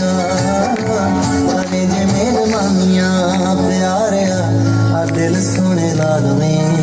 ਮਾਮੀਆਂ ਬਣੇ ਜੇ ਮੇਰੇ ਮਾਮੀਆਂ ਪਿਆਰਿਆ ਆ ਦਿਲ ਸੋਹਣੇ ਲਾਲਵੇਂ